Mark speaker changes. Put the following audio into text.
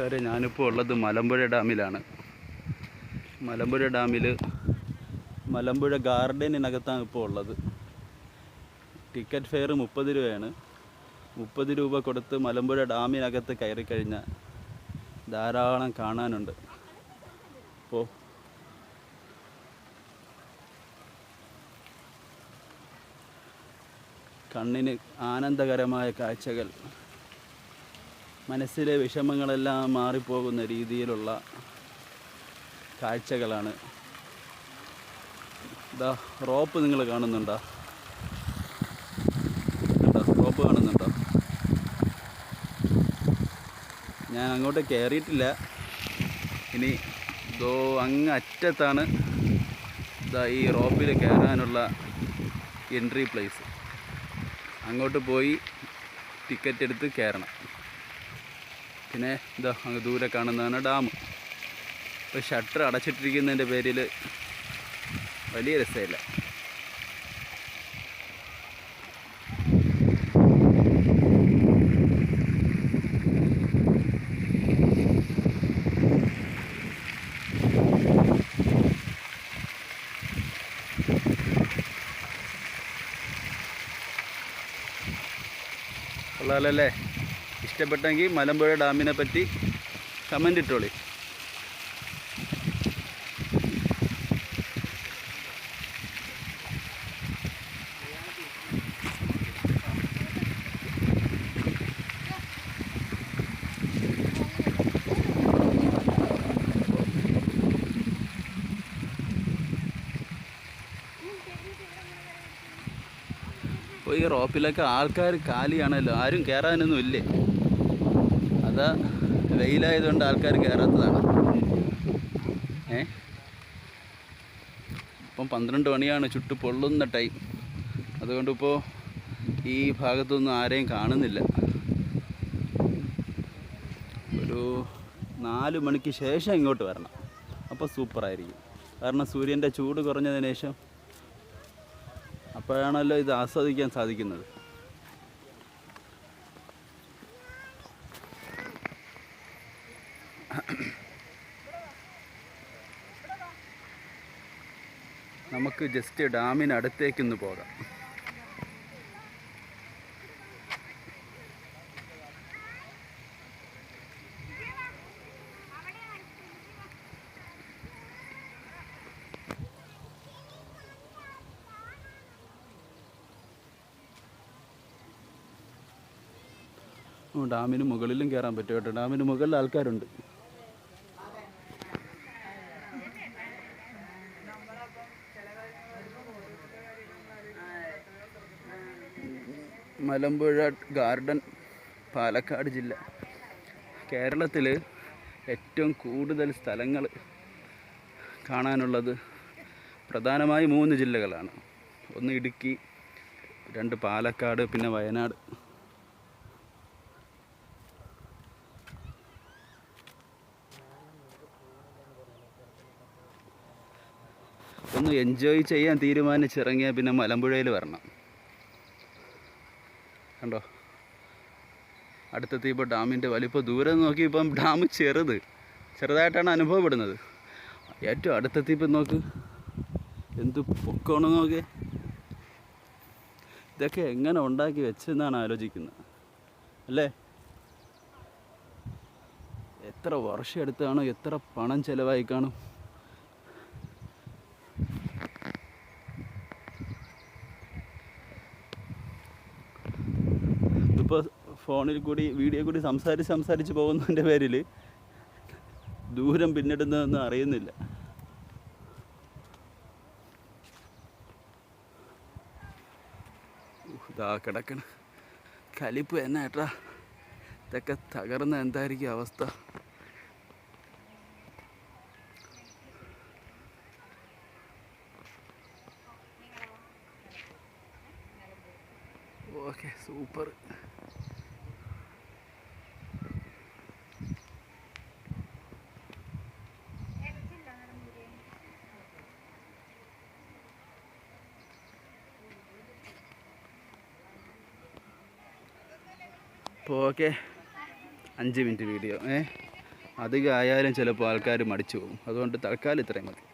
Speaker 1: കൂട്ടുകാരെ ഞാനിപ്പോൾ ഉള്ളത് മലമ്പുഴ ഡാമിലാണ്. മലമ്പുഴ ഡാമിൽ മലമ്പുഴ ഗാർഡനിനകത്താണ് ഇപ്പോൾ ഉള്ളത്. ടിക്കറ്റ് ഫെയർ മുപ്പത് രൂപയാണ്. മുപ്പത് രൂപ കൊടുത്ത് മലമ്പുഴ ഡാമിനകത്ത് കയറി കഴിഞ്ഞാൽ ധാരാളം കാണാനുണ്ട്. അപ്പോൾ കണ്ണിന് ആനന്ദകരമായ കാഴ്ചകൾ. മനസ്സിലെ വിഷമങ്ങളെല്ലാം മാറിപ്പോകുന്ന രീതിയിലുള്ള കാഴ്ചകളാണ്. ഇതാ റോപ്പ് നിങ്ങൾ കാണുന്നുണ്ടോ? റോപ്പ് കാണുന്നുണ്ടോ? ഞാൻ അങ്ങോട്ട് കയറിയിട്ടില്ല ഇനി ഇതോ അങ്ങ് അറ്റത്താണ് ഇതാ ഈ റോപ്പിൽ കയറാനുള്ള എൻട്രി പ്ലേസ്. അങ്ങോട്ട് പോയി ടിക്കറ്റ് എടുത്ത് കയറണം പിന്നെ ഇതാ അങ്ങ് ദൂരെ കാണുന്നതാണ് ഡാം. ഇപ്പോൾ ഷട്ടർ അടച്ചിട്ടിരിക്കുന്നതിന്റെ പേരിൽ വലിയ രസമില്ല. കൊള്ളാലല്ലേ? ഇഷ്ടപ്പെട്ടെങ്കിൽ മലമ്പുഴ ഡാമിനെ പറ്റി കമന്റ് ഇട്ടോളി. ഈ റോപ്പിലൊക്കെ ആൾക്കാർ കാലിയാണല്ലോ. ആരും കയറാനൊന്നും ഇല്ലേ? അതാ വെയിലായതുകൊണ്ട് ആൾക്കാർ കയറാത്തതാണ് ഏ? ഇപ്പം പന്ത്രണ്ട് മണിയാണ് ചുട്ടു പൊള്ളുന്ന ടൈം. അതുകൊണ്ട് ഇപ്പോൾ ഈ ഭാഗത്തൊന്നും ആരെയും കാണുന്നില്ല. ഒരു നാല് മണിക്ക് ശേഷം ഇങ്ങോട്ട് വരണം. അപ്പോൾ സൂപ്പറായിരിക്കും. കാരണം സൂര്യന്റെ ചൂട് കുറഞ്ഞതിന് ശേഷം അപ്പോഴാണല്ലോ ഇത് ആസ്വദിക്കാൻ സാധിക്കുന്നത്. നമുക്ക് ജസ്റ്റ് ഡാമിനടുത്തേക്കൊന്ന് പോകാം. ഡാമിന് മുകളിലും കയറാൻ പറ്റും കേട്ടോ. ഡാമിന് മുകളിൽ ആൾക്കാരുണ്ട്. മലമ്പുഴ ഗാർഡൻ പാലക്കാട് ജില്ല. കേരളത്തിൽ ഏറ്റവും കൂടുതൽ സ്ഥലങ്ങൾ കാണാനുള്ളത് പ്രധാനമായി മൂന്ന് ജില്ലകളാണ്. ഒന്ന് ഇടുക്കി രണ്ട് പാലക്കാട് പിന്നെ വയനാട്. ഒന്ന് എൻജോയ് ചെയ്യാൻ തീരുമാനിച്ചിറങ്ങിയാൽ പിന്നെ മലമ്പുഴയിൽ വരണം. കണ്ടോ? അടുത്തെത്തിയപ്പോൾ ഡാമിന്റെ വലിപ്പം ദൂരെ നോക്കി ഇപ്പം ഡാം ചെറുത്. ചെറുതായിട്ടാണ് അനുഭവപ്പെടുന്നത്. ഏറ്റവും അടുത്തെത്തിയപ്പോൾ നോക്ക്. എന്ത് പൊക്കമാണ് നോക്ക്. ഇതൊക്കെ എങ്ങനെ ഉണ്ടാക്കി വെച്ചെന്നാണ് ആലോചിക്കുന്നത്. അല്ലേ? എത്ര വർഷം എടുത്താണോ എത്ര പണം ചിലവായി കാണും. ഇപ്പോൾ ഫോണിൽ കൂടി വീഡിയോ കൂടി സംസാരിച്ച് സംസാരിച്ച് പോകുന്നതിന്റെ പേരിൽ ദൂരം പിന്നിടുന്നതൊന്നും അറിയുന്നില്ല. ഇതാ കിടക്കണ. കലിപ്പ് എന്നാ ഏട്ടാ ഇതൊക്കെ തകർന്ന എന്തായിരിക്കും അവസ്ഥ? Okay super. അപ്പോൾ ഓക്കെ. അഞ്ച് മിനിറ്റ് വീഡിയോ. ഏ? അധികം ആയാലും ചിലപ്പോൾ ആൾക്കാർ മടിച്ചു പോകും. അതുകൊണ്ട് തൽക്കാലം ഇത്രയും മതി.